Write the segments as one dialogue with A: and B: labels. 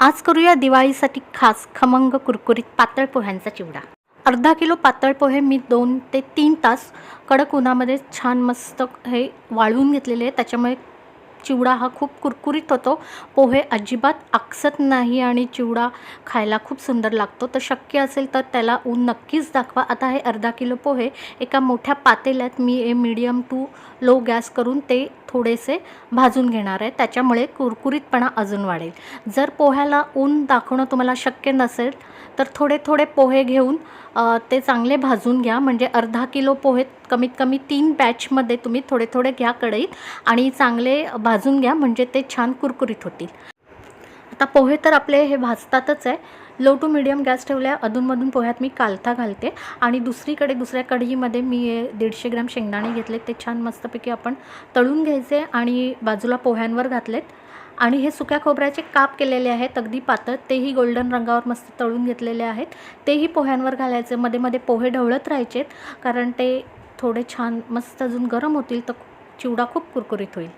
A: आज करूया दिवाळीसाठी खास खमंग कुरकुरीत पातळ पोह्यांचा चिवडा. अर्धा किलो पातळ पोहे मी दोन ते तीन तास कडक उन्हामध्ये छान मस्त हे वाळवून घेतलेले आहे त्याच्यामुळे चिवडा हा खूप कुरकुरीत होतो. पोहे अजिबात आकसत नाही आणि चिवडा खायला खूप सुंदर लागतो. तर शक्य असेल तर त्याला ऊन नक्कीच दाखवा. आता हे अर्धा किलो पोहे एका मोठ्या पातेल्यात मी हे मीडियम टू लो गॅस करून ते थोडेसे भाजून घेणार आहे. त्याच्यामुळे कुरकुरीतपणा अजून वाढेल. जर पोह्याला ऊन दाखवणं तुम्हाला शक्य नसेल तर थोडे थोडे पोहे घेऊन ते चांगले भाजून घ्या. म्हणजे अर्धा किलो पोहे कमीत कमी तीन बॅचमध्ये तुम्ही थोडे थोडे घ्या कढईत आणि चांगले भाजून घ्या. म्हणजे ते छान कुरकुरीत होतील. आता पोहे तर आपले हे भाजतातच आहे. लो टू मिडियम गॅस ठेवल्या अधूनमधून पोह्यात मी कालथा घालते. आणि दुसरीकडे दुसऱ्या कढईमध्ये मी दीडशे ग्राम शेंगदाणे घेतले ते छान मस्तपैकी आपण तळून घ्यायचे आणि बाजूला पोह्यांवर घातलेत. आणि हे सुक्या खोबऱ्याचे काप केलेले आहेत अगदी पातळ. तेही गोल्डन रंगावर मस्त तळून घेतलेले आहेत. तेही पोह्यांवर घालायचे. मध्ये मध्ये पोहे ढवळत राहायचेत. कारण ते थोडे छान मस्त अजून गरम होतील तर चिवडा खूप कुरकुरीत होईल.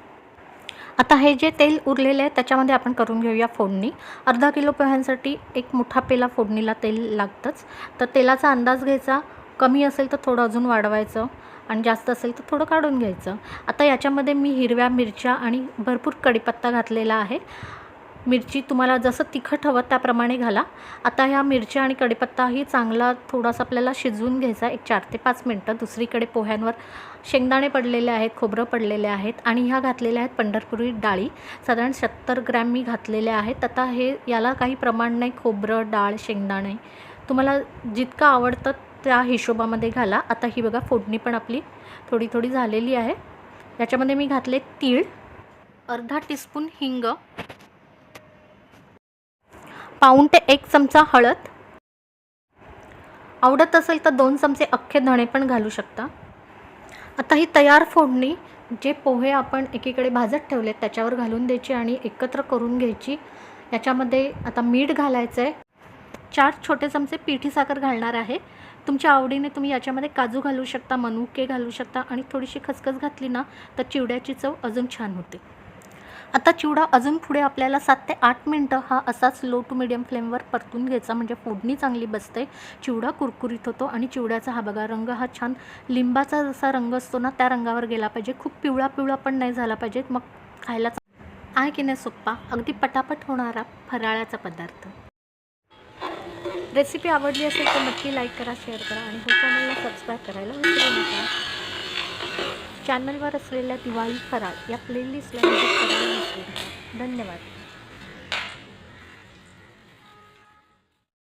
A: आता हे जे तेल उरलेले आहे त्याच्यामध्ये आपण करून घेऊया फोडणी. अर्धा किलो पोह्यांसाठी एक मोठा पेला फोडणीला तेल लागतंच. तर तेलाचा अंदाज घ्यायचा. कमी असेल तर थोडं अजून वाढवायचं आणि जास्त असेल तर थोडं काढून घ्यायचं. आता याच्यामध्ये मी हिरव्या मिरच्या आणि भरपूर कढीपत्ता घातलेला आहे. मिरची तुम्हाला जसं तिखट हवं त्याप्रमाणे घाला. आता ह्या मिरच्या आणि कडीपत्ताही चांगला थोडासा आपल्याला शिजवून घ्यायचा एक चार ते पाच मिनटं. दुसरीकडे पोह्यांवर शेंगदाणे पडलेले आहेत खोबरं पडलेले आहेत आणि ह्या घातलेल्या आहेत पंढरपुरी डाळी. साधारण सत्तर ग्रॅम मी घातलेल्या आहेत. आता हे याला काही प्रमाण नाही. खोबरं डाळ शेंगदाणे. तुम्हाला जितकं आवडतं त्या हिशोबामध्ये घाला. आता ही बघा फोडणी पण आपली थोडी थोडी झालेली आहे. याच्यामध्ये मी घातले तीळ अर्धा टीस्पून हिंग पाऊण ते एक चमचा हळद. आवडत असेल तर दोन चमचे अख्खे धणे पण घालू शकता. आता ही तयार फोडणी जे पोहे आपण एकीकडे भाजत ठेवले त्याच्यावर घालून द्यायची आणि एकत्र करून घ्यायची. याच्यामध्ये आता मीठ घालायचं आहे चार छोटे चमचे पिठी साखर घालणार आहे. तुमच्या आवडीने तुम्ही याच्यामध्ये काजू घालू शकता मनुके घालू शकता आणि थोडीशी खसखस घातली ना तर चिवड्याची चव अजून छान होते. आता चिवडा अजून पुढे आपल्याला सात ते आठ मिनटं हा असाच लो टू मिडियम फ्लेमवर परतून घ्यायचा. म्हणजे फोडणी चांगली बसते. चिवडा कुरकुरीत होतो आणि चिवड्याचा हा बघा रंग हा छान लिंबाचा जसा रंग असतो ना त्या रंगावर गेला पाहिजे. खूप पिवळा पिवळा पण नाही झाला पाहिजे. मग खायला आहे की नाही सोप्पा? अगदी पटापट होणारा फराळाचा पदार्थ. रेसिपी आवडली असेल तर नक्की लाईक करा शेअर करा आणि हो चॅनलला सबस्क्राईब करायला विसरू नका. चॅनलवर असलेल्या दिवाळी फराळ या प्लेलिस्टला विजिट धन्यवाद.